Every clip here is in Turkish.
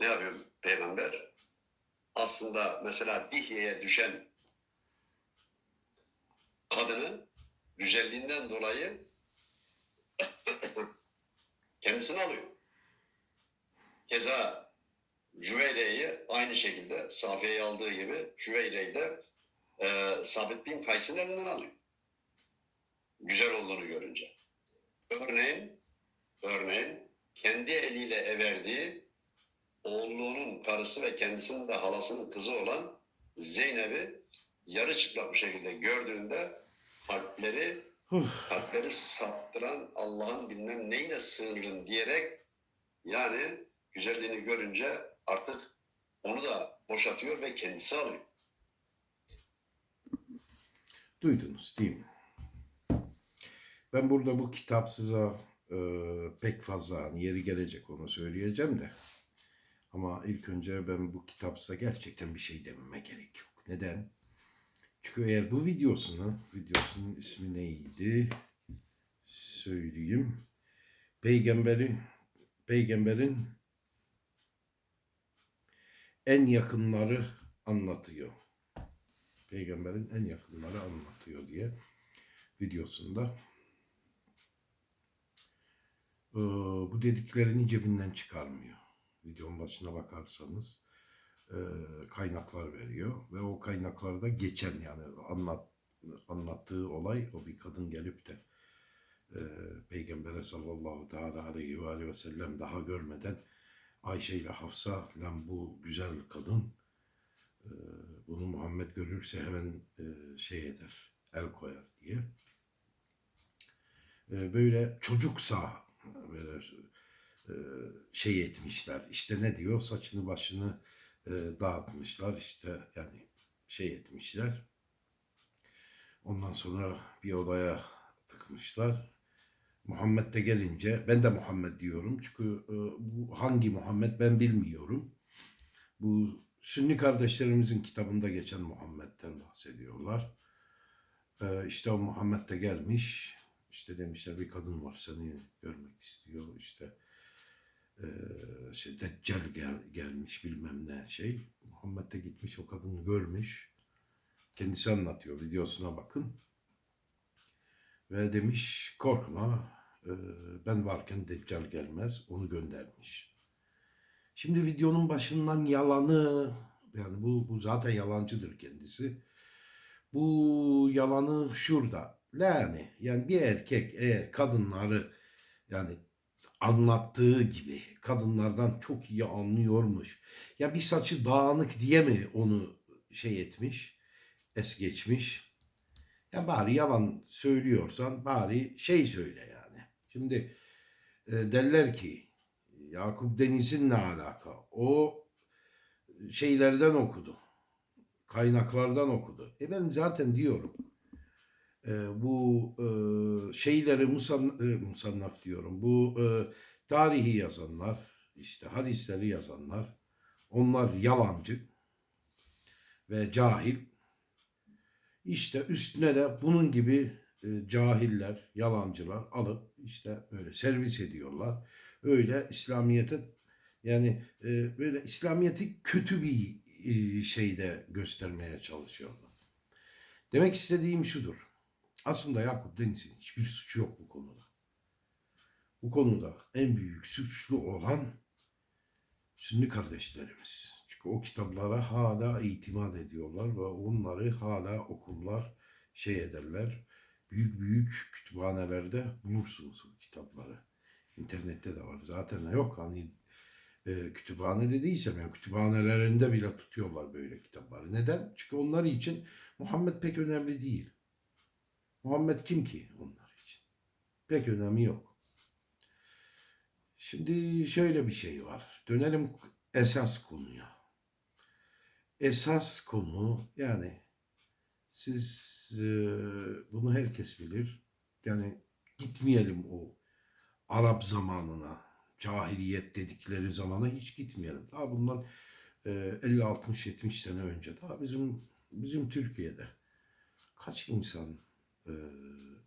ne yapıyor peygamber? Aslında mesela Dihye'ye düşen kadını güzelliğinden dolayı kendisini alıyor. Keza Cüveyre'yi aynı şekilde Safiye'yi aldığı gibi Cüveyre'yi de e, Sabit bin Kays'ın elinden alıyor. Güzel olduğunu görünce. Örneğin, örneğin kendi eliyle everdiği oğulluğunun karısı ve kendisinin de halasının kızı olan Zeynep'i yarı çıplak bir şekilde gördüğünde kalpleri kalpleri saptıran Allah'ın bilmem neyle sığınırım diyerek yani güzelliğini görünce artık onu da boşatıyor ve kendisi alıyor. Duydunuz değil mi? Ben burada bu kitapsıza e, pek fazla hani yeri gelecek onu söyleyeceğim de. Ama ilk önce ben bu kitapsa gerçekten bir şey dememe gerek yok. Neden? Çünkü eğer bu videosunu, videosunun ismi neydi? Söyleyeyim. Peygamberi, peygamberin en yakınları anlatıyor. Peygamberin en yakınları anlatıyor diye videosunda. Ee, bu dediklerini cebinden çıkarmıyor. Videonun başına bakarsanız e, kaynaklar veriyor ve o kaynaklarda geçen yani anlat anlattığı olay o bir kadın gelip de e, Peygamber'e sallallahu teala aleyhi ve, aleyhi ve sellem daha görmeden Ayşe ile Hafsa lan bu güzel kadın e, bunu Muhammed görürse hemen e, şey eder, el koyar diye. E, böyle çocuksa böyle şey etmişler. İşte ne diyor? Saçını başını e, dağıtmışlar. işte yani şey etmişler. Ondan sonra bir odaya tıkmışlar. Muhammed de gelince ben de Muhammed diyorum çünkü e, bu hangi Muhammed ben bilmiyorum. Bu Sünni kardeşlerimizin kitabında geçen Muhammed'den bahsediyorlar. E, işte o Muhammed de gelmiş. İşte demişler bir kadın var seni görmek istiyor. İşte e, şey, Deccal gel, gelmiş bilmem ne şey. Muhammed de gitmiş o kadını görmüş. Kendisi anlatıyor videosuna bakın. Ve demiş korkma ben varken Deccal gelmez onu göndermiş. Şimdi videonun başından yalanı yani bu, bu zaten yalancıdır kendisi. Bu yalanı şurada. Yani yani bir erkek eğer kadınları yani anlattığı gibi kadınlardan çok iyi anlıyormuş. Ya bir saçı dağınık diye mi onu şey etmiş, es geçmiş. Ya bari yalan söylüyorsan bari şey söyle yani. Şimdi e, derler ki Yakup Deniz'in ne alaka? O şeylerden okudu. Kaynaklardan okudu. E ben zaten diyorum e, bu e, şeyleri musan, e, musannaf diyorum. Bu e, tarihi yazanlar, işte hadisleri yazanlar, onlar yalancı ve cahil. İşte üstüne de bunun gibi e, cahiller, yalancılar alıp işte böyle servis ediyorlar. Öyle İslamiyet'e yani e, böyle İslamiyet'i kötü bir e, şeyde göstermeye çalışıyorlar. Demek istediğim şudur. Aslında Yakup Deniz'in hiçbir suçu yok bu konuda. Bu konuda en büyük suçlu olan Sünni kardeşlerimiz. Çünkü o kitaplara hala itimat ediyorlar ve onları hala okurlar, şey ederler. Büyük büyük kütüphanelerde bulursunuz bu kitapları. İnternette de var. Zaten yok hani e, kütüphane dediysem yani kütüphanelerinde bile tutuyorlar böyle kitapları. Neden? Çünkü onlar için Muhammed pek önemli değil. Muhammed kim ki onlar için? Pek önemi yok. Şimdi şöyle bir şey var. Dönelim esas konuya. Esas konu yani siz e, bunu herkes bilir. Yani gitmeyelim o Arap zamanına, cahiliyet dedikleri zamana hiç gitmeyelim. Daha bundan e, 50 60 70 sene önce daha bizim bizim Türkiye'de kaç insan e,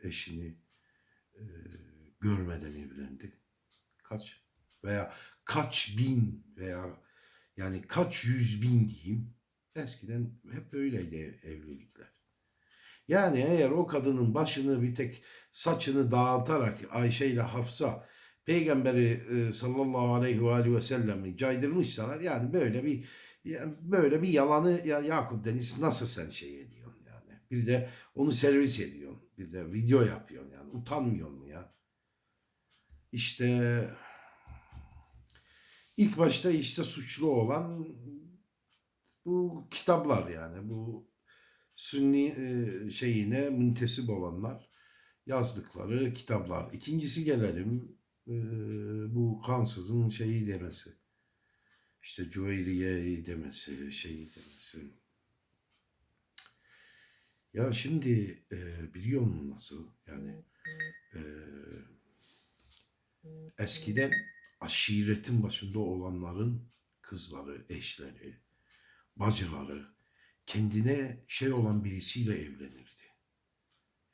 eşini e, görmeden evlendi? Kaç? Veya kaç bin veya Yani kaç yüz bin diyeyim. Eskiden hep öyleydi ev- evlilikler. Yani eğer o kadının başını bir tek saçını dağıtarak Ayşe ile Hafsa peygamberi e, sallallahu aleyhi ve aleyhi ve sellem'i caydırmışsalar yani böyle bir yani böyle bir yalanı ya Yakup Deniz nasıl sen şey ediyorsun yani. Bir de onu servis ediyorsun. Bir de video yapıyorsun yani. Utanmıyor mu ya? İşte ilk başta işte suçlu olan bu kitaplar yani bu Sünni e, şeyine müntesip olanlar yazdıkları kitaplar. İkincisi gelelim e, bu kansızın şeyi demesi. İşte Cüveyriye demesi, şeyi demesi. Ya şimdi e, biliyor musun nasıl? Yani e, eskiden aşiretin başında olanların kızları, eşleri, bacıları kendine şey olan birisiyle evlenirdi.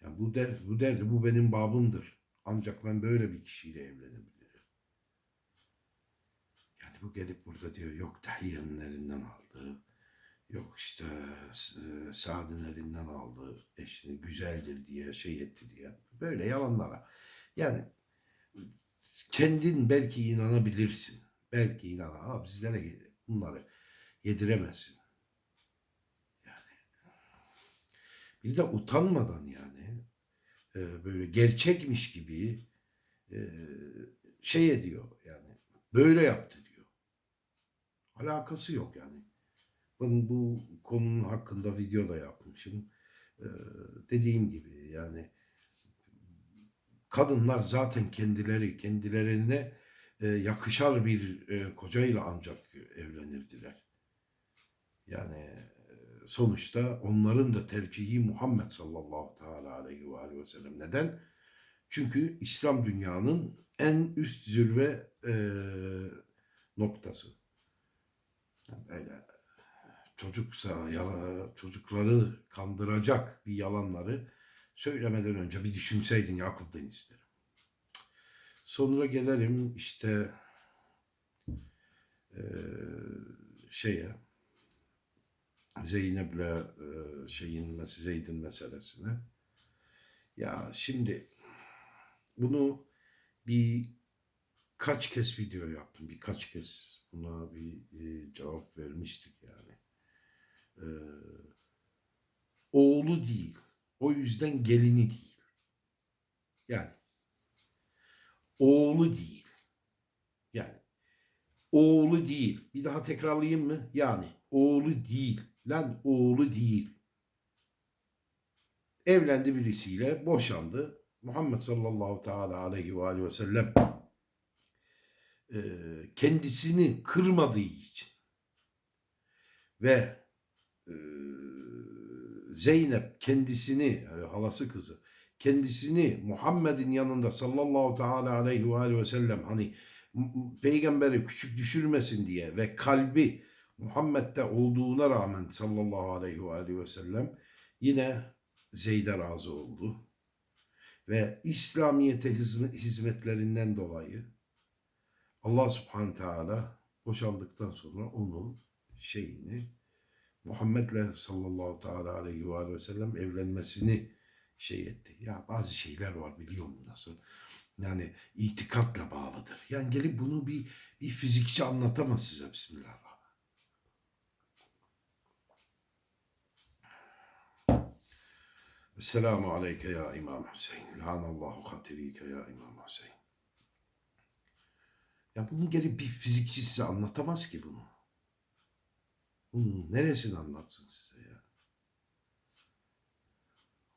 Yani bu der, bu derdi bu benim babımdır. Ancak ben böyle bir kişiyle evlenebilirim. Yani bu gelip burada diyor yok Tahiyya'nın elinden aldı. Yok işte e, Saad'ın elinden aldı. Eşini güzeldir diye şey etti diye. Böyle yalanlara. Yani kendin belki inanabilirsin. Belki inan ama bizlere bunları yediremezsin. Bir de utanmadan yani e, böyle gerçekmiş gibi e, şey ediyor yani böyle yaptı diyor. Alakası yok yani. Ben bu konunun hakkında video da yapmışım. E, dediğim gibi yani kadınlar zaten kendileri kendilerine e, yakışar bir e, kocayla ancak evlenirdiler. Yani sonuçta onların da tercihi Muhammed sallallahu teala aleyhi ve aleyhi ve sellem. Neden? Çünkü İslam dünyanın en üst zirve e, noktası. Yani Böyle çocuksa yala, çocukları kandıracak bir yalanları söylemeden önce bir düşünseydin Yakup Deniz derim. Sonra gelelim işte e, şeye Zeynep'le e, şeyin Zeyd'in meselesine. Ya şimdi bunu bir kaç kez video yaptım. Birkaç kez buna bir e, cevap vermiştik yani. E, oğlu değil. O yüzden gelini değil. Yani oğlu değil. Yani oğlu değil. Bir daha tekrarlayayım mı? Yani oğlu değil. Lan oğlu değil. Evlendi birisiyle, boşandı. Muhammed sallallahu teala aleyhi ve aleyhi ve sellem kendisini kırmadığı için ve Zeynep kendisini, e, halası kızı, kendisini Muhammed'in yanında sallallahu teala aleyhi ve aleyhi ve sellem hani peygamberi küçük düşürmesin diye ve kalbi Muhammed'de olduğuna rağmen sallallahu aleyhi ve aleyhi ve sellem yine Zeyd'e razı oldu. Ve İslamiyete hizmet, hizmetlerinden dolayı Allah subhanahu teala boşandıktan sonra onun şeyini Muhammed'le sallallahu teala aleyhi ve sellem evlenmesini şey etti. Ya bazı şeyler var biliyor musun nasıl? Yani itikatla bağlıdır. Yani gelip bunu bir, bir fizikçi anlatamaz size Bismillahirrahmanirrahim. Esselamu aleyke ya İmam Hüseyin. Lanallahu katilike ya İmam Hüseyin. Ya bunu gelip bir fizikçi size anlatamaz ki bunu. Bunun neresini anlatsın size ya?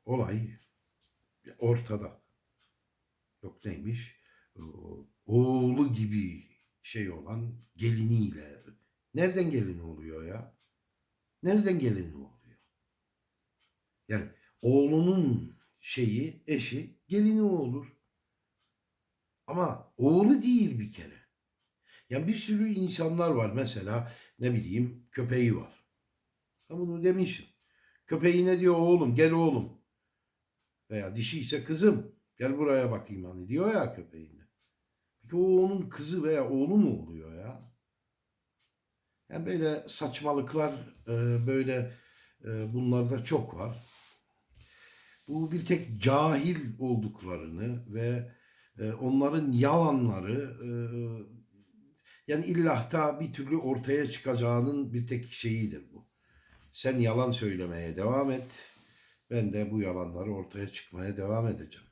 Olay ortada. Yok neymiş? O- Oğlu gibi şey olan geliniyle. Nereden gelini oluyor ya? Nereden gelini oluyor? Yani oğlunun şeyi, eşi gelini olur. Ama oğlu değil bir kere. Yani bir sürü insanlar var. Mesela ne bileyim köpeği var. Ben bunu demişim. Köpeğine diyor oğlum gel oğlum. Veya dişi ise kızım gel buraya bakayım hani diyor ya köpeğine. Peki o onun kızı veya oğlu mu oluyor ya? Yani böyle saçmalıklar e, böyle e, bunlarda çok var. Bu bir tek cahil olduklarını ve e, onların yalanları yani illahta bir türlü ortaya çıkacağının bir tek şeyidir bu. Sen yalan söylemeye devam et. Ben de bu yalanları ortaya çıkmaya devam edeceğim.